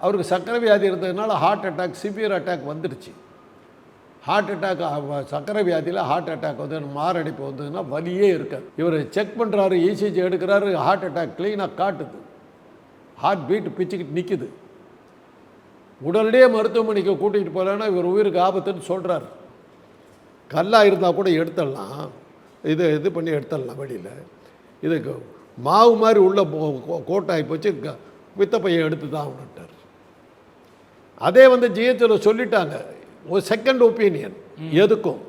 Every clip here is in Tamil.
அவருக்கு சர்க்கரை வியாதி இருந்ததுனால ஹார்ட் அட்டாக் சிவியர் அட்டாக் வந்துடுச்சு. ஹார்ட் அட்டாக் சர்க்கரை வியாதியில் ஹார்ட் அட்டாக் வந்து மாரடைப்பு வந்ததுன்னா வலியே இருக்காது. இவர் செக் பண்ணுறாரு இசிஜி எடுக்கிறாரு ஹார்ட் அட்டாக் க்ளீனாக காட்டுது. ஹார்ட் பீட் பிச்சுக்கிட்டு நிற்குது உடனடியே மருத்துவமனைக்கு கூட்டிகிட்டு போகலன்னா இவர் உயிருக்கு ஆபத்துன்னு சொல்கிறார் கல்லாக இருந்தால் கூட எடுத்துடலாம். இது இது பண்ணி எடுத்துடலாம் வெளியில் இதுக்கு மாவு மாதிரி உள்ள கோ- கோட்டாகி போச்சு. க- பையன் எடுத்து தான் ஆகணுன்ட்டார் அதே வந்து ஜிஹெச்சில் சொல்லிட்டாங்க ஒரு செகண்ட் ஒப்பீனியன் எதுக்கும்?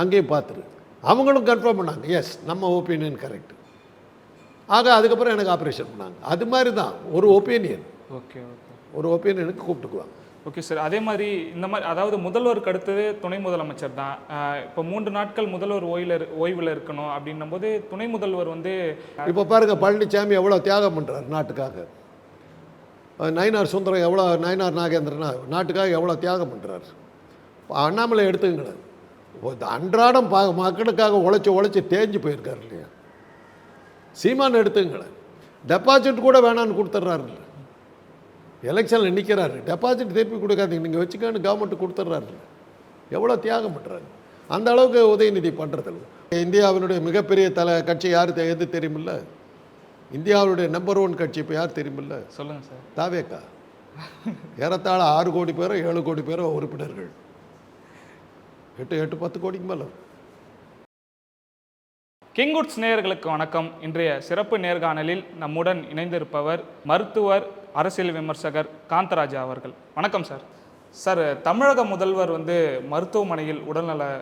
அங்கேயும் பார்த்துரு. அவங்களும் கன்ஃபார்ம் பண்ணாங்க எஸ் நம்ம ஒப்பீனியன் கரெக்ட் ஆக அதுக்கப்புறம் எனக்கு ஆப்ரேஷன் பண்ணாங்க. அது மாதிரி தான் ஒரு ஒப்பீனியன் ஓகே ஓகே ஒரு ஒப்பீனியனுக்கு கூப்பிட்டுக்குவாங்க ஓகே சார் அதே மாதிரி இந்த மாதிரி அதாவது முதல்வருக்கு அடுத்தது துணை முதலமைச்சர் தான். இப்போ மூன்று நாட்கள் முதல்வர் ஓய்வில் ஓய்வில் இருக்கணும் அப்படின்னும் போது துணை முதல்வர் வந்து இப்போ பாருங்க பழனிசாமி எவ்வளோ தியாகம் பண்ணுறார் நாட்டுக்காக. நயினார் சுந்தரம் எவ்வளோ நயினார் நாகேந்திரனா நாட்டுக்காக எவ்வளோ தியாகம் பண்ணுறாரு அண்ணாமலை எடுத்துக்கங்களேன். அன்றாடம் பா மக்களுக்காக உழைச்சி உழைச்சி தேஞ்சு போயிருக்காரு இல்லையா? சீமான் எடுத்துங்களேன் டெபாசிட் கூட வேணான்னு கொடுத்துட்றாருல்ல எலெக்ஷனில் நிற்கிறாரு டெபாசிட் திருப்பி கொடுக்காதீங்க. நீங்கள் வச்சுக்கன்னு கவர்மெண்ட் கொடுத்துட்றாரு எவ்வளோ தியாகம் பண்ணுறாரு அந்த அளவுக்கு உதயநிதி பண்ணுறதில்ல இந்தியாவினுடைய மிகப்பெரிய தலை கட்சி யார் எது தெரியுமில்ல? இந்தியாவுடைய நம்பர் ஒன் கட்சி இப்போ யார் தெரியுமில்ல? சொல்லுங்க சார். தாவேக்கா. ஏறத்தாழ ஆறு கோடி பேரோ ஏழு கோடி பேரோ உறுப்பினர்கள். எட்டு எட்டு பத்து கோடிக்கு மேலே. கிங்குட்ஸ் நேயர்களுக்கு வணக்கம். இன்றைய சிறப்பு நேர்காணலில் நம்முடன் இணைந்திருப்பவர் மருத்துவர் அரசியல் விமர்சகர் காந்தராஜா அவர்கள். வணக்கம் சார். சார் தமிழக முதல்வர் வந்து மருத்துவமனையில் உடல்நல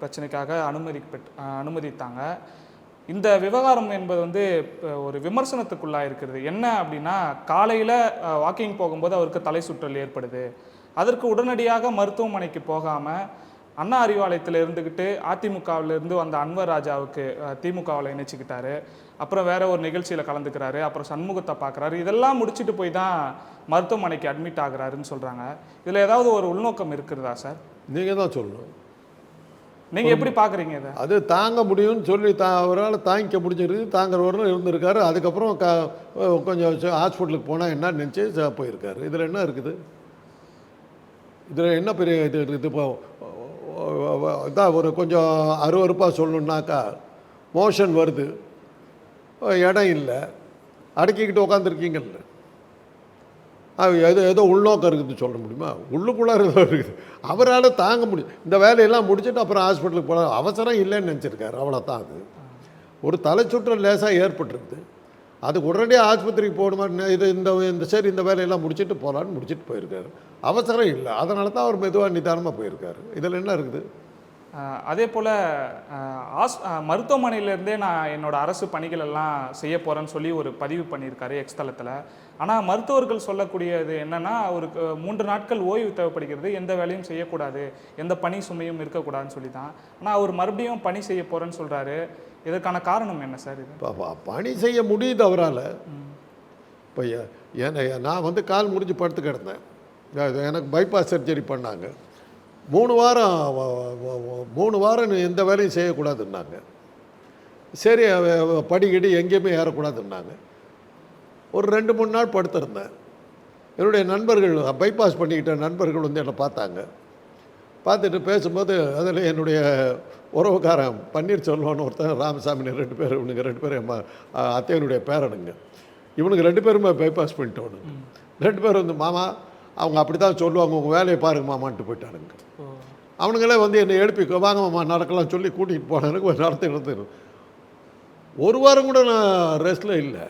பிரச்சனைக்காக அனுமதி பெற் அனுமதித்தாங்க. இந்த விவகாரம் என்பது வந்து ஒரு விமர்சனத்துக்குள்ளாக இருக்கிறது என்ன அப்படின்னா காலையில் வாக்கிங் போகும்போது அவருக்கு தலை சுற்றல் ஏற்படுது. அதற்கு உடனடியாக மருத்துவமனைக்கு போகாமல் அண்ணா அறிவாலயத்தில் இருந்துக்கிட்டு அதிமுகவில் இருந்து வந்த அன்வர் ராஜாவுக்கு திமுகவில் இணைச்சிக்கிட்டாரு. அப்புறம் வேற ஒரு நிகழ்ச்சியில் கலந்துக்கிறாரு. அப்புறம் சண்முகத்தை பார்க்குறாரு இதெல்லாம் முடிச்சுட்டு போய் தான் மருத்துவமனைக்கு அட்மிட் ஆகுறாருன்னு சொல்கிறாங்க இதில் ஏதாவது ஒரு உள்நோக்கம் இருக்கிறதா சார்? நீங்கள் தான் சொல்லணும். நீங்கள் எப்படி பார்க்குறீங்க இதை? அது தாங்க முடியும்னு சொல்லி தா அவரால் தாங்கிக்க முடிஞ்சிருக்கு. தாங்கிறவரும் இருந்திருக்காரு. அதுக்கப்புறம் க கொஞ்சம் ஹாஸ்பிட்டலுக்கு போனால் என்ன நினச்சி போயிருக்காரு. இதில் என்ன இருக்குது? இதில் என்ன பெரிய இது இருக்குது? இப்போ இதான் ஒரு கொஞ்சம் அருவருப்பாக சொல்லணுன்னாக்கா மோஷன் வருது. இடம் இல்லை. அடக்கிக்கிட்டு உட்காந்துருக்கீங்கல்ல ஏதோ ஏதோ உள்நோக்கம் இருக்குதுன்னு சொல்ல முடியுமா? உள்ளுக்குள்ளார ஏதோ இருக்குது. அவரால் தாங்க முடியும் இந்த வேலையெல்லாம் முடிச்சுட்டு அப்புறம் ஹாஸ்பிட்டலுக்கு போன அவசரம் இல்லைன்னு நினச்சிருக்காரு. அவ்வளோதான் அது. ஒரு தலைச்சுற்றல் லேசாக ஏற்பட்டுருக்குது. அதுக்கு உடனடியாக ஆஸ்பத்திரிக்கு போகணுமா இது இந்த இந்த சரி இந்த வேலையெல்லாம் முடிச்சுட்டு போகலான்னு முடிச்சுட்டு போயிருக்காரு. அவசரம் இல்லை. அதனால தான் அவர் மெதுவாக நிதானமாக போயிருக்காரு. இதில் என்ன இருக்குது? அதே போல் ஆஸ் மருத்துவமனையிலேருந்தே நான் என்னோட அரசு பணிகள் எல்லாம் செய்ய போகிறேன்னு சொல்லி ஒரு பதிவு பண்ணியிருக்காரு எக்ஸ்தலத்தில் ஆனால் மருத்துவர்கள் சொல்லக்கூடியது என்னன்னா அவருக்கு மூன்று நாட்கள் ஓய்வு தேவைப்படுகிறது எந்த வேலையும் செய்யக்கூடாது எந்த பணி சுமையும் இருக்கக்கூடாதுன்னு சொல்லி தான் ஆனால் அவர் மறுபடியும் பணி செய்ய போகிறேன்னு சொல்கிறாரு இதற்கான காரணம் என்ன சார் இது? பணி செய்ய முடியுது அவரால். இப்போ என்ன நான் வந்து கால் முடிஞ்சு படுத்து கிடந்தேன். எனக்கு பைபாஸ் சர்ஜரி பண்ணாங்க. மூணு வாரம் மூணு வாரம் எந்த வேலையும் செய்யக்கூடாதுன்னாங்க. சரி படிக்கடி எங்கேயுமே ஏறக்கூடாதுன்னாங்க. ஒரு ரெண்டு மூணு நாள் படுத்திருந்தேன். என்னுடைய நண்பர்கள் பைபாஸ் பண்ணிக்கிட்ட நண்பர்கள் வந்து என்னை பார்த்தாங்க. பார்த்துட்டு பேசும்போது அதில் என்னுடைய உறவுக்காரன் பன்னீர்செல்வம்னு ஒருத்தன் ராமசாமி ரெண்டு பேர் இவனுங்க ரெண்டு பேரும் என் அத்தையனுடைய பேரனுங்க. இவனுங்க ரெண்டு பேருமே பைபாஸ் பண்ணிட்டோனுங்க ரெண்டு பேரும் வந்து மாமா அவங்க அப்படி தான் சொல்லுவாங்க உங்கள் வேலையை பாருங்க மாமான்ட்டு போயிட்டானுங்க. அவனுங்களே வந்து என்னை எழுப்பி வாங்க மாமா நடக்கலாம் சொல்லி கூட்டிகிட்டு போனானுங்க நடத்தி நடத்து ஒரு வாரம் கூட நான் ரெஸ்ட்டில் இல்லை.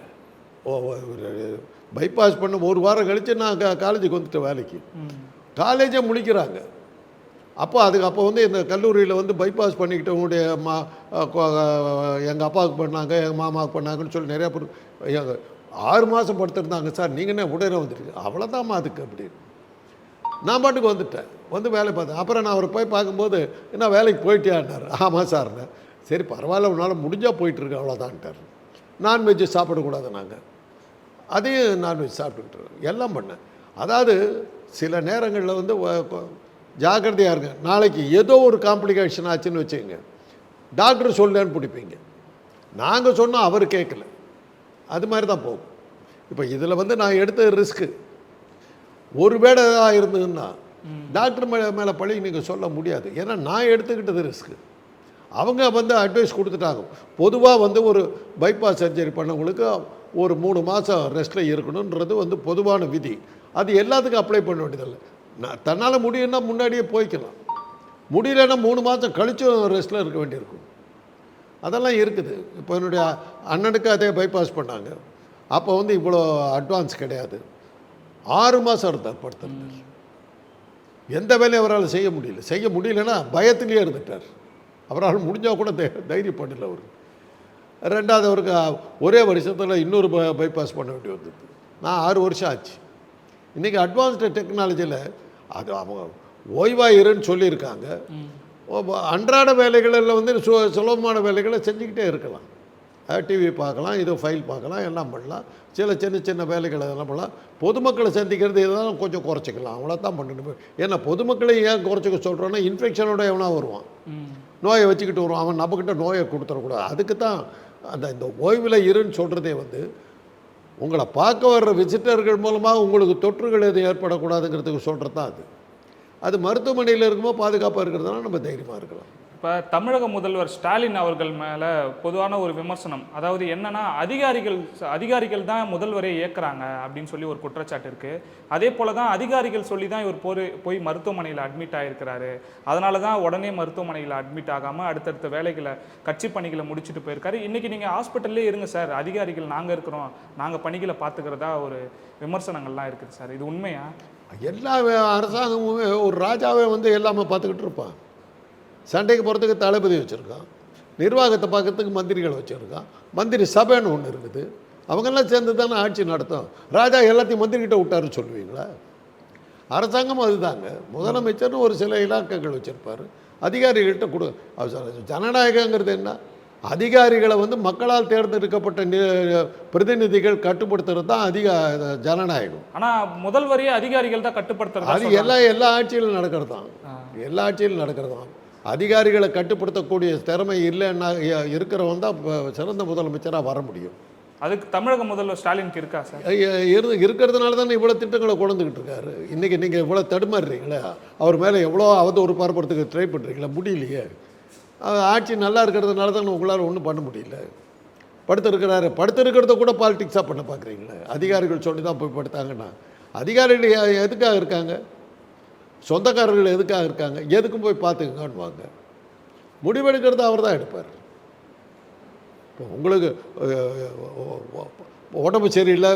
பைபாஸ் பண்ண ஒரு வாரம் கழித்து நான் காலேஜுக்கு வந்துட்டேன் வேலைக்கு. காலேஜே முடிக்கிறாங்க. அப்போ அதுக்கு அப்போ வந்து இந்த கல்லூரியில் வந்து பைபாஸ் பண்ணிக்கிட்டவங்களுடைய மா எங்கள் அப்பாவுக்கு பண்ணாங்க எங்கள் மாமாவுக்கு பண்ணாங்கன்னு சொல்லி நிறையா பேர் ஆறு மாதம் படுத்திருந்தாங்க சார். நீங்கள் என்ன உடனே வந்துருக்கு அவ்வளோதாம்மா அதுக்கு அப்படின்னு நான் பாட்டுக்கு வந்துட்டேன். வந்து வேலை பார்த்தேன். அப்புறம் நான் அவரை போய் பார்க்கும்போது என்ன வேலைக்கு போயிட்டியான்னாரு. ஆமாம் சார்னு. சரி பரவாயில்ல உன்னால் முடிஞ்சால் போயிட்டுருக்கு அவ்வளோதான்ட்டார் நான்வெஜ்ஜு சாப்பிடக்கூடாது நாங்கள் அதையும் நான்வெஜ் சாப்பிட்டுக்கிட்டு எல்லாம் பண்ணேன். அதாவது சில நேரங்களில் வந்து வ- கொ- ஜாக்கிரதையா இருங்க. நாளைக்கு ஏதோ ஒரு காம்ப்ளிகேஷன் ஆச்சுன்னு வச்சுக்கோங்க. டாக்டர் சொல்லேன்னு பிடிப்பீங்க. நாங்கள் சொன்னோம் அவர் கேட்கல. அது மாதிரி தான் போகும். இப்போ இதில் வந்து நான் எடுத்த ரிஸ்க்கு ஒரு வேளை தான் இருந்ததுன்னா டாக்டர் மேலே மேலே பழி நீங்கள் சொல்ல முடியாது. ஏன்னா நான் எடுத்துக்கிட்டது ரிஸ்க்கு அவங்க வந்து அட்வைஸ் கொடுத்துட்டாங்க. பொதுவாக வந்து ஒரு பைபாஸ் சர்ஜரி பண்ணவங்களுக்கு ஒரு மூணு மாதம் ரெஸ்ட்டில் இருக்கணுன்றது வந்து பொதுவான விதி. அது எல்லாத்துக்கும் அப்ளை பண்ண வேண்டியதில்லை. நான் தன்னால் முடியும்னா முன்னாடியே போய்க்கலாம். முடியலன்னா மூணு மாதம் கழிச்சும் ரெஸ்ட்டில் இருக்க வேண்டியிருக்கும். அதெல்லாம் இருக்குது. இப்போ என்னுடைய அண்ணனுக்கு அதே பைபாஸ் பண்ணாங்க. அப்போ வந்து இவ்வளோ அட்வான்ஸ் கிடையாது. ஆறு மாதம் இருந்தார் படுத்திருந்தார். எந்த வேலையும் அவரால் செய்ய முடியல. செய்ய முடியலன்னா பயத்திலேயே இருந்துட்டார். அவரால் முடிஞ்சால் கூட தை தைரியம் பண்ணல அவர். ரெண்டாவது அவருக்கு ஒரே வருஷத்தில் இன்னொரு பை பைபாஸ் பண்ண வேண்டி வந்தது. நான் ஆறு வருஷம் ஆச்சு. இன்றைக்கி அட்வான்ஸ்டு டெக்னாலஜியில் அது அவங்க ஓய்வாயிருன்னு சொல்லியிருக்காங்க. அன்றாட வேலைகளில் வந்து சு சுலபமான வேலைகளை செஞ்சுக்கிட்டே இருக்கலாம். டிவி பார்க்கலாம் இது ஃபைல் பார்க்கலாம் எல்லாம் பண்ணலாம். சில சின்ன சின்ன வேலைகளை எல்லாம் பண்ணலாம். பொதுமக்களை சந்திக்கிறது இதெல்லாம் கொஞ்சம் குறைச்சிக்கலாம். அவ்வளோ தான் பண்ணணும். ஏன்னா பொதுமக்களை ஏன் குறைச்சிக்க சொல்கிறோன்னா இன்ஃபெக்ஷனோட எவனா வருவான். நோயை வச்சுக்கிட்டு வருவான் அவன் நம்மக்கிட்ட நோயை கொடுத்துடக்கூடாது. அதுக்கு தான் அந்த இந்த ஓய்வில் இருன்னு சொல்கிறதே வந்து உங்களை பார்க்க வர்ற விசிட்டர்கள் மூலமாக உங்களுக்கு தொற்றுகள் எதுவும் ஏற்படக்கூடாதுங்கிறதுக்கு சொல்கிறது தான் அது. அது மருத்துவமனையில் இருக்கும்போது பாதுகாப்பாக இருக்கிறதுனால நம்ம தைரியமாக இருக்கலாம். இப்போ தமிழக முதல்வர் ஸ்டாலின் அவர்கள் மேலே பொதுவான ஒரு விமர்சனம். அதாவது என்னன்னா அதிகாரிகள் அதிகாரிகள் தான் முதல்வரை இயக்குறாங்க அப்படின்னு சொல்லி ஒரு குற்றச்சாட்டு இருக்கு. அதே போல தான் அதிகாரிகள் சொல்லி தான் இவர் போய் போய் மருத்துவமனையில் அட்மிட் ஆகிருக்கிறாரு அதனால தான் உடனே மருத்துவமனையில் அட்மிட் ஆகாமல் அடுத்தடுத்த வேலைகளை கட்சி பணிகளை முடிச்சுட்டு போயிருக்காரு. இன்றைக்கி நீங்கள் ஹாஸ்பிட்டல்லே இருங்க சார். அதிகாரிகள் நாங்கள் இருக்கிறோம். நாங்கள் பணிகளை பார்த்துக்கிறதா ஒரு விமர்சனங்கள்லாம் இருக்குது சார். இது உண்மையா? எல்லா அரசாங்கமுமே ஒரு ராஜாவே வந்து எல்லாமே பார்த்துக்கிட்டு இருப்பான். சண்டைக்கு போகிறதுக்கு தளபதி வச்சுருக்கான். நிர்வாகத்தை பார்க்கறதுக்கு மந்திரிகள் வச்சுருக்கான். மந்திரி சபைன்னு ஒன்று இருக்குது. அவங்கெல்லாம் சேர்ந்து தானே ஆட்சி நடத்தும். ராஜா எல்லாத்தையும் மந்திரிகிட்ட விட்டாருன்னு சொல்லுவீங்களா? அரசாங்கம் அதுதாங்க. முதலமைச்சர் ஒரு சில இலாக்காக்கள் வச்சுருப்பார். அதிகாரிகள்கிட்ட கொடு ஜனநாயகங்கிறது என்ன? அதிகாரிகளை வந்து மக்களால் தேர்ந்தெடுக்கப்பட்ட நி- பிரதிநிதிகள் கட்டுப்படுத்துறது தான் அதிக ஜனநாயகம். ஆனா முதல்வரையே அதிகாரிகள் தான் கட்டுப்படுத்துறதா அது எல்லா எல்லா ஆட்சியிலும் நடக்கிறது தான் எல்லா ஆட்சியிலும் நடக்கிறது தான் அதிகாரிகளை கட்டுப்படுத்தக்கூடிய திறமை இல்லைன்னா இருக்கிறவன் தான் சிறந்த முதலமைச்சராக வர முடியும். அதுக்கு தமிழக முதல்வர் ஸ்டாலினுக்கு இருக்கா சார்? இருக்கிறதுனால தானே இவ்வளோ திட்டங்களை கொண்டுக்கிட்டு இருக்காரு. இன்றைக்கி நீங்கள் இவ்வளோ தடுமாறுறீங்களே அவர் மேலே எவ்வளோ அவதூறு பரப்புறதுக்கு ட்ரை பண்ணுறீங்களா முடியலையே ஆட்சி நல்லா இருக்கிறதுனால தானே உங்களால் ஒன்றும் பண்ண முடியல. படுத்திருக்கிறாரு. படுத்திருக்கிறத கூட பாலிடிக்ஸாக பண்ண பார்க்குறீங்களே அதிகாரிகள் சொல்லி தான் போய் படுத்தாங்கன்னா அதிகாரிகள் எதுக்காக இருக்காங்க? சொந்தக்காரர்கள் எதுக்காக இருக்காங்க? எதுக்கும் போய் பார்த்துக்கங்கன்னு முடிவெடுக்கிறது அவர் தான் எடுப்பார். இப்போ உங்களுக்கு உடம்பு சரியில்லை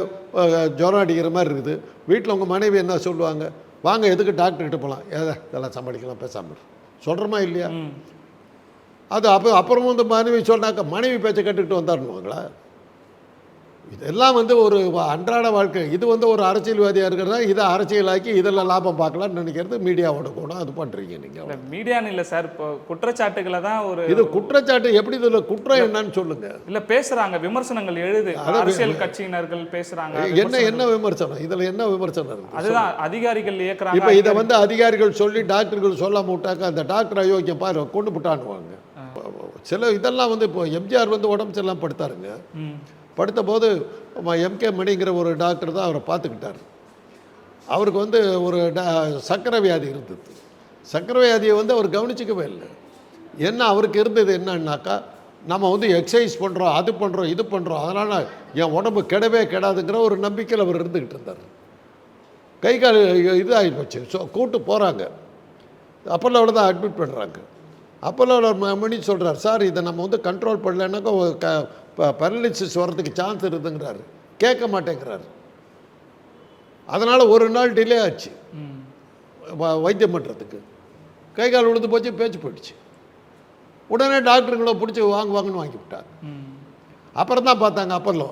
ஜுரம் அடிக்கிற மாதிரி இருக்குது. வீட்டில் உங்கள் மனைவி என்ன சொல்லுவாங்க? வாங்க எதுக்கு டாக்டர்கிட்ட போகலாம் ஏதா இதெல்லாம் சமாளிக்கலாம் பேசாமல் சொல்கிறோமா இல்லையா? அது அப்போ அப்புறமும் வந்து மனைவி சொன்னாக்க மனைவி பேச்சை கட்டுக்கிட்டு வந்தாருன்னுவாங்களா? இதெல்லாம் வந்து ஒரு அன்றாட வாழ்க்கை. இது வந்து ஒரு அரசியல்வாதியாக இருக்கிறதா இதை அரசியலாக்கி இதில் லாபம் பார்க்கலாம்னு நினைக்கிறது மீடியாவோட குணம் அது பண்ணுறீங்க நீங்கள் மீடியான்னு இல்லை சார். இப்போ குற்றச்சாட்டுகளை தான் ஒரு இது குற்றச்சாட்டு எப்படி இதில் குற்றம் என்னன்னு சொல்லுங்கள் இல்ல பேசுறாங்க விமர்சனங்கள் எழுது. அரசியல் கட்சியினர்கள் பேசுறாங்க என்ன என்ன விமர்சனம்? இதில் என்ன விமர்சனம் அதுதான் அதிகாரிகள் இயக்குறாங்க இப்போ இதை வந்து அதிகாரிகள் சொல்லி டாக்டர்கள் சொல்லாம விட்டாக்க அந்த டாக்டர் அயோக்கியம் பாரு கொண்டு விட்டான்னுவாங்க சில இதெல்லாம் வந்து இப்போ எம்ஜிஆர் வந்து உடம்பு சரியில்லாம படுத்தாருங்க. படுத்தபோது படுத்த எம்கே மணிங்கிற ஒரு டாக்டர் தான் அவரை பார்த்துக்கிட்டார். அவருக்கு வந்து ஒரு சக்கரை வியாதி இருந்தது. சக்கரை வியாதியை வந்து அவர் கவனிச்சிக்கவே இல்லை. என்ன அவருக்கு இருந்தது என்னன்னாக்கா நம்ம வந்து எக்ஸசைஸ் பண்ணுறோம் அது பண்ணுறோம் இது பண்ணுறோம் அதனால் என் உடம்பு கெடவே கெடாதுங்கிற ஒரு நம்பிக்கையில் அவர் இருந்துக்கிட்டு இருந்தார். கை கால் இது போச்சு. ஸோ கூட்டு போகிறாங்க அப்போல்லோவில் தான் அட்மிட் பண்ணுறாங்க அப்போல்லோவில் மணி சொல்கிறார் சார் இதை நம்ம வந்து கண்ட்ரோல் பண்ணலைன்னாக்கா க பரலிசிஸ் வர்றதுக்கு சான்ஸ் இருக்குதுங்கிறாரு கேட்க மாட்டேங்கிறாரு. அதனால் ஒரு நாள் டிலே ஆச்சு. வைத்தியம் பண்ணுறதுக்கு கை கால் விழுந்து போச்சு பேச்சு போயிடுச்சு. உடனே டாக்டருங்களை பிடிச்சி வாங்க வாங்கன்னு வாங்கி விட்டாங்க ம். அப்புறம் தான் பார்த்தாங்க அப்பல்லோ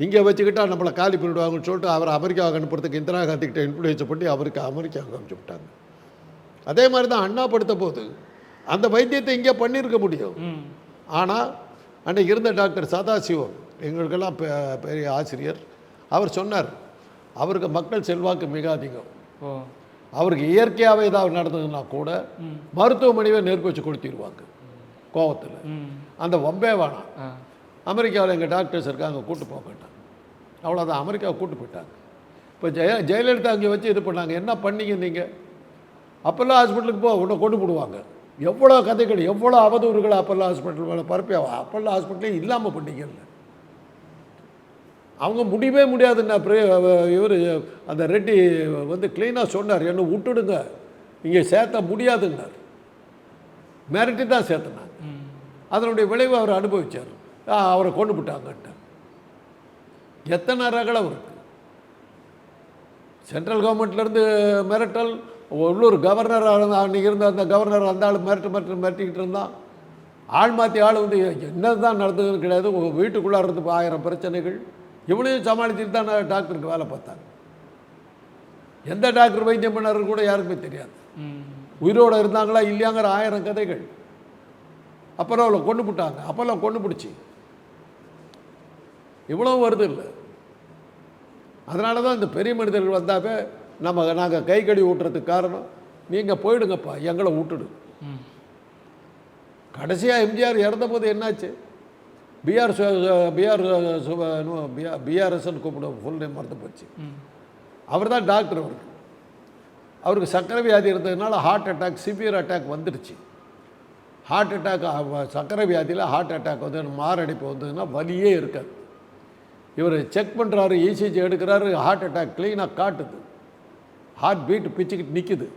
இங்கே வச்சுக்கிட்டா நம்மளை காலி பண்ணிடுவாங்கன்னு சொல்லிட்டு அவரை அமெரிக்காவுக்கு அனுப்புறதுக்கு இந்திரா காந்தி கிட்ட இன்ஃப்ளூயன்ஸ் பண்ணி அவருக்கு அமெரிக்காவுக்கு அனுப்பிச்சு விட்டாங்க. அதே மாதிரி தான் அண்ணா படுத்த போது அந்த வைத்தியத்தை இங்கே பண்ணியிருக்க முடியும். ஆனால் அன்னைக்கு இருந்த டாக்டர் சதாசிவம் எங்களுக்கெல்லாம் பெரிய ஆசிரியர். அவர் சொன்னார் அவருக்கு மக்கள் செல்வாக்கு மிக அதிகம். அவருக்கு இயற்கையாகவே ஏதாவது நடந்ததுன்னா கூட மருத்துவமனையை நெருப்பு வச்சு கோவத்தில். அந்த வம்பே வேணாம். அமெரிக்காவில் எங்கள் டாக்டர்ஸ் இருக்காங்க கூட்டு போக மாட்டாங்க அவ்வளோதான் அமெரிக்காவை கூட்டு போயிட்டாங்க. இப்போ ஜெய ஜெயலலிதா அங்கே வச்சு இது பண்ணாங்க. என்ன பண்ணீங்க நீங்கள் அப்போல்லாம் ஹாஸ்பிட்டலுக்கு போ உன்னை கொண்டு போடுவாங்க. எவ்வளோ கதைகள் எவ்வளோ அவதூறுகள் அப்போல்லாம் ஹாஸ்பிட்டல் மேலே பரப்பி அப்பல்ல ஹாஸ்பிட்டலே இல்லாமல் பண்ணிக்கல அவங்க முடியவே முடியாதுன்னா இவர் அந்த ரெட்டி வந்து க்ளீனாக சொன்னார் என்ன விட்டுடுங்க. இங்கே சேர்த்த முடியாதுன்னார். மிரட்டி தான் சேர்த்தினாங்க. அதனுடைய விளைவு அவர் அனுபவித்தார் ஆ, அவரை கொண்டு விட்டாங்கன்ட்டு எத்தனை ரகலம் அவருக்கு சென்ட்ரல் கவர்மெண்ட்லேருந்து மிரட்டல் உள்ளூர் கவர்னர் அன்றைக்கி இருந்த அந்த கவர்னர் அந்த ஆள் மிரட்டு மிரட்டு மிரட்டிக்கிட்டு இருந்தான் ஆள் மாற்றி ஆள் வந்து என்ன தான் நடந்ததுன்னு கிடையாது. உங்கள் வீட்டுக்குள்ளே இருந்து ஆயிரம் பிரச்சனைகள். இவனையும் சமாளிச்சுட்டு தான் டாக்டருக்கு வேலை பார்த்தாங்க. எந்த டாக்டர் வைத்தியம் பண்ணாருன்னு கூட யாருக்குமே தெரியாது. ம். உயிரோடு இருந்தாங்களா இல்லையாங்கிற ஆயிரம் கதைகள். அப்புறம் அவளை கொண்டு விட்டாங்க அப்போல்லாம் கொண்டு பிடிச்சி. இவ்வளோ வருது இல்லை. அதனால தான் இந்த பெரிய மனிதர்கள் வந்தாவே நம்ம நாங்கள் கை கழுவி ஊட்டுறதுக்கு காரணம் நீங்கள் போயிடுங்கப்பா எங்களை விட்டுடு. கடைசியாக எம்ஜிஆர் இறந்தபோது என்னாச்சு? பிஆர் பிஆர் பிஆர்எஸ்ன்னு கூப்பிடுவோம் ஃபுல் நேம் மறந்து போச்சு. அவர் தான் டாக்டர் அவருக்கு அவருக்கு சர்க்கரை வியாதி இருந்ததுனால ஹார்ட் அட்டாக் சிவியர் அட்டாக் வந்துடுச்சு. ஹார்ட் அட்டாக் சர்க்கரை வியாதியில் ஹார்ட் அட்டாக் வந்து மாரடைப்பு வந்ததுன்னா வலியே இருக்காது. இவர் செக் பண்ணுறாரு இசிஜி எடுக்கிறாரு ஹார்ட் அட்டாக் க்ளீனாக காட்டுது. ஹார்ட் பீட் பிச்சுக்கிட்டு நிற்குது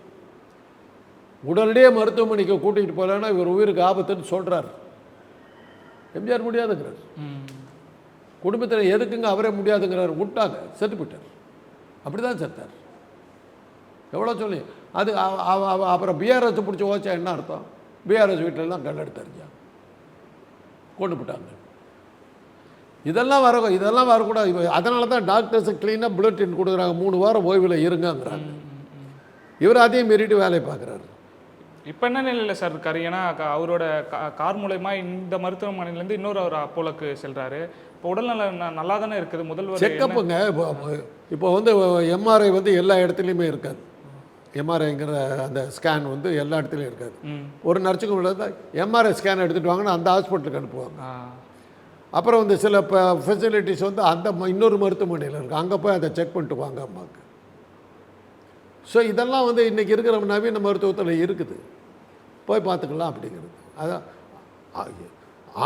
உடனடியே மருத்துவமனைக்கு கூட்டிகிட்டு போகலன்னா இவர் உயிருக்கு ஆபத்துன்னு சொல்கிறார் எம்ஜிஆர் முடியாதுங்கிறார். ம். குடும்பத்தில் எதுக்குங்க அவரே முடியாதுங்கிறார். விட்டாங்க. செத்து போயிட்டார். அப்படி தான் செத்தார். எவ்வளோ சொல்லி? அது அவ- அப்புறம் பிஆர்எஸ் பிடிச்சி ஓச்சா என்ன அர்த்தம்? பிஆர்எஸ் வீட்டிலலாம் கல் எடுத்தறிஞ்சா கொண்டு போட்டாங்க. இதெல்லாம் வர இதெல்லாம் வரக்கூடாது. அதனால தான் டாக்டர்ஸ் க்ளீனாக புல்லட்டின் கொடுக்குறாங்க. மூணு வாரம் ஓய்வில் இருங்கங்கிறாங்க. இவர் அதையும் மீறிட்டு வேலையை பார்க்குறாரு. இப்போ என்ன நிலையில் சார் இருக்காரு? ஏன்னா அவரோட கார் மூலயமா இந்த மருத்துவமனையிலேருந்து இன்னொரு அவர் அப்போலோக்கு செல்றாரு. இப்போ உடல்நல நல்லா தானே இருக்குது? முதல்வர் செக்கப்புங்க. இப்போ வந்து எம்ஆர்ஐ வந்து எல்லா இடத்துலையுமே இருக்காது. எம்ஆர்ஐங்கிற அந்த ஸ்கேன் வந்து எல்லா இடத்துலையும் இருக்காது. ஒரு நர்ஸுக்கு உள்ளது எம்ஆர்ஐ ஸ்கேன் எடுத்துகிட்டு வாங்கன்னா அந்த ஹாஸ்பிட்டலுக்கு அனுப்புவாங்க. அப்புறம் வந்து சில இப்போ ஃபெசிலிட்டிஸ் வந்து அந்த இன்னொரு மருத்துவமனையில் இருக்குது அங்கே போய் அதை செக் பண்ணிட்டு வாங்க அம்மாவுக்கு ஸோ இதெல்லாம் வந்து இன்றைக்கி இருக்கிற நவீன மருத்துவத்தில் இருக்குது. போய் பார்த்துக்கலாம் அப்படிங்கிறது. அதான்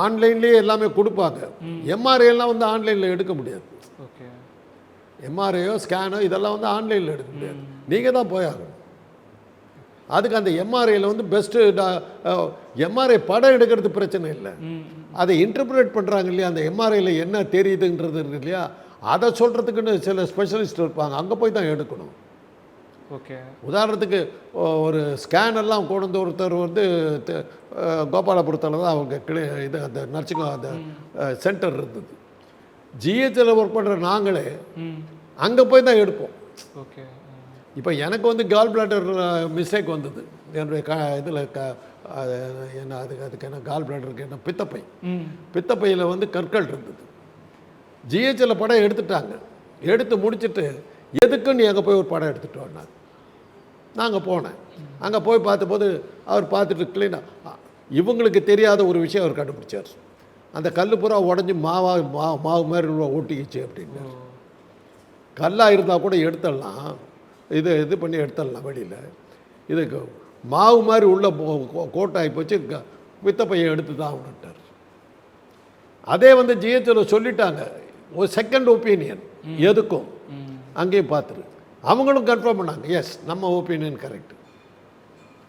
ஆன்லைன்லேயே எல்லாமே கொடுப்பாங்க. எம்ஆர்ஐ எல்லாம் வந்து ஆன்லைனில் எடுக்க முடியாது. ஓகே. எம்ஆர்ஐயோ ஸ்கேனோ இதெல்லாம் வந்து ஆன்லைனில் எடுக்க முடியாது. நீங்கள் தான் போய் ஆகணும். அதுக்கு அந்த எம்ஆர்ஐயில் வந்து பெஸ்ட்டு எம்ஆர்ஐ படம் எடுக்கிறது பிரச்சனை இல்லை. அதை இன்டர்பிரேட் பண்ணுறாங்க இல்லையா? அந்த எம்ஆர்ஐயில் என்ன தெரியுதுன்றது இருக்கு இல்லையா? அதை சொல்கிறதுக்குன்னு சில ஸ்பெஷலிஸ்ட் இருப்பாங்க. அங்கே போய் தான் எடுக்கணும். ஓகே. உதாரணத்துக்கு ஒரு ஸ்கேன் எல்லாம் கொண்டு வந்து ஒருத்தர் வந்து கோபாலபுரத்தில் தான் அவங்க கிளி இது அந்த நர்சிங் அந்த சென்டர் இருந்தது. ஜிஹெச்சில் ஒர்க் பண்ணுற நாங்களே அங்கே போய் தான் எடுப்போம். ஓகே. இப்போ எனக்கு வந்து கால் பிளாட்டர் மிஸ்டேக் வந்தது. என்னுடைய க இதில் க அது என்ன அதுக்கு அதுக்கு என்ன கால் பிளாட்டருக்கு என்ன பித்தப்பை. பித்தப்பையில் வந்து கற்கள் இருந்தது. ஜிஹெச்சில் படம் எடுத்துட்டாங்க. எடுத்து முடிச்சிட்டு எதுக்குன்னு அங்கே போய் ஒரு படம் எடுத்துட்டு வந்தாங்க நான் அங்கே போனேன். அங்கே போய் பார்த்தபோது அவர் பார்த்துட்டு க்ளீனாக இவங்களுக்கு தெரியாத ஒரு விஷயம் அவர் கண்டுபிடிச்சார். அந்த கல் பூரா உடஞ்சி மாவா மா மாவு மாதிரி ஓட்டிக்கிச்சு அப்படின்னு கல்லாக இருந்தால் கூட எடுத்துடலாம். இது இது பண்ணி எடுத்துடலாம் வெளியில். இதுக்கு மாவு மாதிரி உள்ள கோட்டாகி போச்சு க- பித்தப்பையை எடுத்து தான் அவனுட்டார் அதே வந்து ஜிஹெச்சில் சொல்லிட்டாங்க ஒரு செகண்ட் ஒப்பீனியன் எதுக்கும்? அங்கேயும் பார்த்துரு. அவங்களும் கன்ஃபார்ம் பண்ணாங்க எஸ் நம்ம ஒப்பீனியன் கரெக்ட்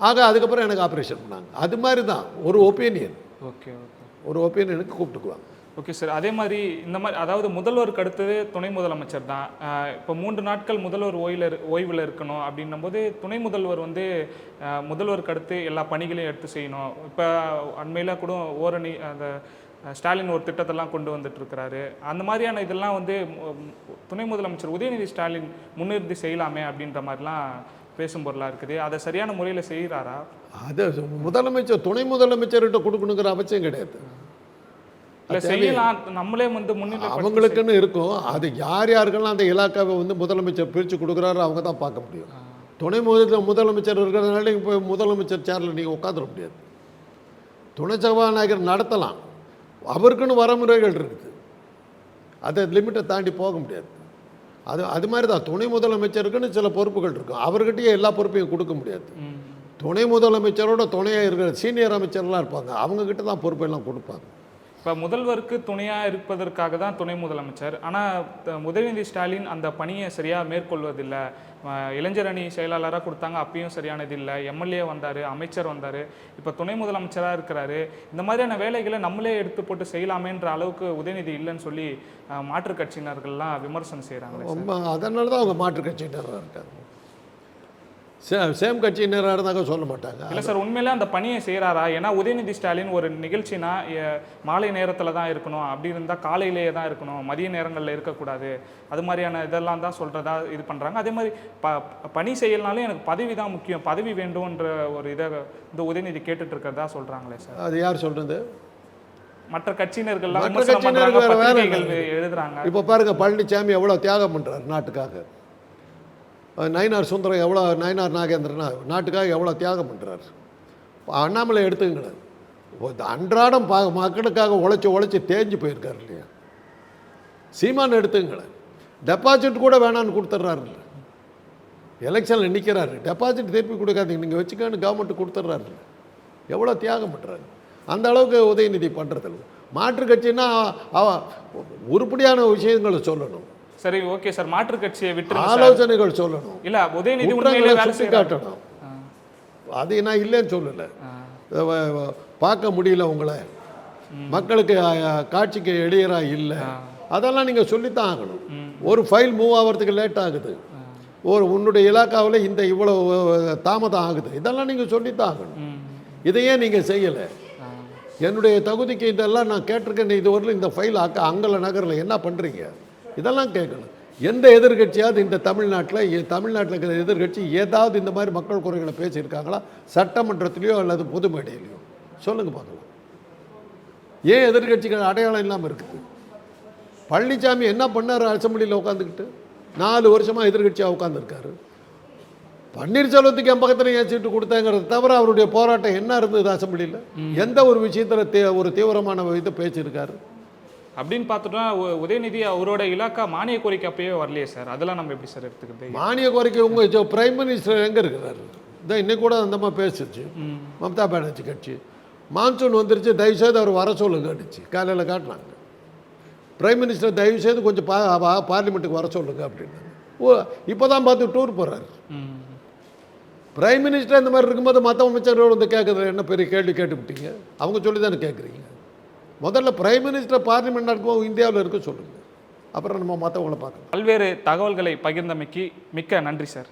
ஆக அதுக்கப்புறம் எனக்கு ஆப்ரேஷன் பண்ணாங்க. அது மாதிரி தான் ஒரு ஒப்பீனியன் ஓகே ஓகே. ஒரு ஒப்பீனியனுக்கு கூப்பிட்டுக்குவாங்க. ஓகே சார் அதே மாதிரி இந்த மாதிரி அதாவது முதல்வருக்கு அடுத்தது துணை முதலமைச்சர் தான். இப்போ மூன்று நாட்கள் முதல்வர் ஓய்வில் ஓய்வில் இருக்கணும் அப்படின்னும் போது துணை முதல்வர் வந்து முதல்வருக்கு அடுத்து எல்லா பணிகளையும் எடுத்து செய்யணும். இப்போ அண்மையில் கூட ஓரணி அந்த ஸ்டாலின் ஒரு திட்டத்தெல்லாம் கொண்டு வந்துட்டுருக்கிறாரு அந்த மாதிரியான இதெல்லாம் வந்து துணை முதலமைச்சர் உதயநிதி ஸ்டாலின் முன்னிறுத்தி செய்யலாமே அப்படின்ற மாதிரிலாம் பேசும் பொருளாக இருக்குது. அதை சரியான முறையில் செய்கிறாரா அது முதலமைச்சர் துணை முதலமைச்சர்கிட்ட கொடுக்கணுங்கிற அவசியம் கிடையாது. செய்யலாம். நம்மளே வந்து முன்னிலை அவங்களுக்குன்னு இருக்கும். அது யார் யாருக்கெல்லாம் அந்த இலாக்காவை வந்து முதலமைச்சர் பிரித்து கொடுக்குறாரோ அவங்க தான் பார்க்க முடியும். துணை முதல் முதலமைச்சர் இருக்கிறதுனால இப்போ முதலமைச்சர் சேரில் நீங்கள் உட்காந்துட முடியாது. துணை சபாநாயகர் நடத்தலாம். அவருக்குன்னு வரமுறைகள் இருக்குது. அதை லிமிட்டை தாண்டி போக முடியாது. அது அது மாதிரி தான் துணை முதலமைச்சருக்குன்னு சில பொறுப்புகள் இருக்கும். அவர்கிட்டயே எல்லா பொறுப்பையும் கொடுக்க முடியாது. துணை முதலமைச்சரோட துணையாக இருக்கிற சீனியர் அமைச்சர்லாம் இருப்பாங்க. அவங்கக்கிட்ட தான் பொறுப்பெல்லாம் கொடுப்பாங்க. இப்போ முதல்வருக்கு துணையாக இருப்பதற்காக தான் துணை முதலமைச்சர். ஆனால் உதயநிதி ஸ்டாலின் அந்த பணியை சரியாக மேற்கொள்வதில்லை. இளைஞர் அணி செயலாளராக கொடுத்தாங்க அப்பயும் சரியானது இல்லை. எம்எல்ஏ வந்தார் அமைச்சர் வந்தார். இப்போ துணை முதலமைச்சராக இருக்கிறாரு. இந்த மாதிரியான வேலைகளை நம்மளே எடுத்து போட்டு செய்யலாமேன்ற அளவுக்கு உதயநிதி இல்லைன்னு சொல்லி மாற்றுக் கட்சியினர்கள்லாம் விமர்சனம் செய்கிறாங்களே அதனால தான் அவங்க மாற்றுக் கட்சியினராக இருக்காங்க. சே சேம் கட்சியினராக இருந்தாங்க சொல்ல மாட்டாங்க. இல்லை சார் உண்மையிலே அந்த பணியை செய்கிறாரா ஏன்னா உதயநிதி ஸ்டாலின் ஒரு நிகழ்ச்சினா மாலை நேரத்தில் தான் இருக்கணும். அப்படி இருந்தால் காலையிலேயே தான் இருக்கணும். மதிய நேரங்களில் இருக்கக்கூடாது. அது மாதிரியான இதெல்லாம் தான் சொல்கிறதா இது பண்ணுறாங்க அதே மாதிரி ப பணி செய்யலனாலும் எனக்கு பதவி தான் முக்கியம். பதவி வேண்டும்ன்ற ஒரு இதை இந்த உதயநிதி கேட்டுட்டு இருக்கிறதா சொல்கிறாங்களே சார். அது யார் சொல்கிறது மற்ற பத்திரிகைகள் எழுதுறாங்க. இப்போ பாருங்கள் பழனிசாமி எவ்வளோ தியாகம் பண்ணுறாரு நாட்டுக்காக. நயினார் சுந்தரம் எவ்வளோ நயினார் நாகேந்திரனா நாட்டுக்காக எவ்வளோ தியாகம் பண்ணுறாரு அண்ணாமலை எடுத்துக்கங்களேன். அன்றாடம் பா மக்களுக்காக உழைச்சி உழைச்சி தேஞ்சு போயிருக்காரு இல்லையா? சீமான் எடுத்துங்களேன் டெபாசிட் கூட வேணான்னு கொடுத்துட்றாருல்ல எலெக்ஷனில் நிற்கிறாரு டெபாசிட் திருப்பி கொடுக்காதீங்க. நீங்கள் வச்சுக்கன்னு கவர்மெண்ட் கொடுத்துட்றாருல்ல எவ்வளோ தியாகம் பண்ணுறாரு அந்த அளவுக்கு உதயநிதி பண்ணுறதில்ல மாற்று கட்சின்னா அவ உருப்படியான விஷயங்களை சொல்லணும். சரி ஓகே சார் மாற்றுக் கட்சியை சார் ஆலோசனைகள் சொல்லணும். இல்ல உதயநிதி உண்மையிலே வேலை காட்டணும். அது நான் இல்லைன்னு சொல்லலை. பார்க்க முடியல உங்களை. மக்களுக்கு காட்சிக்கு இடையராக இல்லை. அதெல்லாம் நீங்கள் சொல்லித்தான் ஆகணும். ஒரு ஃபைல் மூவ் ஆகிறதுக்கு லேட் ஆகுது. ஒரு உன்னுடைய இலாக்காவில் இந்த இவ்வளோ தாமதம் ஆகுது. இதெல்லாம் நீங்கள் சொல்லித்தான் ஆகணும். இதையே நீங்கள் செய்யலை. என்னுடைய தகுதிக்கு இதெல்லாம் நான் கேட்டிருக்கேன். இதுவரையிலும் இந்த ஃபைல் அக்க அங்கல நகரில் என்ன பண்ணுறீங்க இதெல்லாம் கேட்கணும். எந்த எதிர்கட்சியாவது இந்த தமிழ்நாட்டில் தமிழ்நாட்டில் இருக்கிற எதிர்கட்சி ஏதாவது இந்த மாதிரி மக்கள் குறைகளை பேசியிருக்காங்களா? சட்டமன்றத்திலையோ அல்லது பொது மேடையிலையோ? சொல்லுங்கள் பார்க்கலாம். ஏன் எதிர்கட்சிகள் அடையாளம் இல்லாமல் இருக்குது? பழனிசாமி என்ன பண்ணார் அசம்பிளியில் உட்காந்துக்கிட்டு? நாலு வருஷமாக எதிர்கட்சியாக உட்காந்துருக்காரு பன்னீர்செல்வத்துக்கு என் பக்கத்தில் ஏன் சீட்டு கொடுத்தாங்கிறத தவிர அவருடைய போராட்டம் என்ன இருந்தது அசம்பிளியில் எந்த ஒரு விஷயத்தில் தே ஒரு தீவிரமான இது பேசியிருக்காரு? அப்படின்னு பார்த்துட்டோம்னா உ- உதயநிதி அவரோட இலாக்கா மானிய கோரிக்கை அப்பயே வரலையே சார். அதெல்லாம் நம்ம எப்படி சார் எடுத்துக்கிறது? மானிய கோரிக்கை உங்கள் பிரைம் மினிஸ்டர் எங்கே இருக்கிறாரு? இதான் இன்னைக்கு கூட அந்த மாதிரி பேசுச்சு. மம்தா பானர்ஜி கட்சி. மான்சூன் வந்துருச்சு தயவுசெய்து அவர் வர சொல்லுங்கன்னுச்சு காலையில் காட்டினாங்க. பிரைம் மினிஸ்டர் தயவுசெய்து கொஞ்சம் பா பார்லிமெண்ட்டுக்கு வர சொல்லுங்க அப்படின்னாங்க ஓ இப்போ தான் பார்த்து டூர் போகிறாரு. பிரைம் மினிஸ்டர் இந்த மாதிரி இருக்கும்போது மற்ற அமைச்சரோடு வந்து கேட்குறது என்ன பெரிய கேள்வி கேட்டுவிட்டீங்க? அவங்க சொல்லி தானே கேட்குறீங்க முதல்ல பிரைம் மினிஸ்டர் பார்லிமெண்ட் நடக்கும் இந்தியாவில் இருக்க சொல்லுங்கள் அப்புறம் நம்ம மற்றவங்கள பார்க்கலாம். பல்வேறு தகவல்களை பகிர்ந்தமைக்கு மிக்க நன்றி சார்.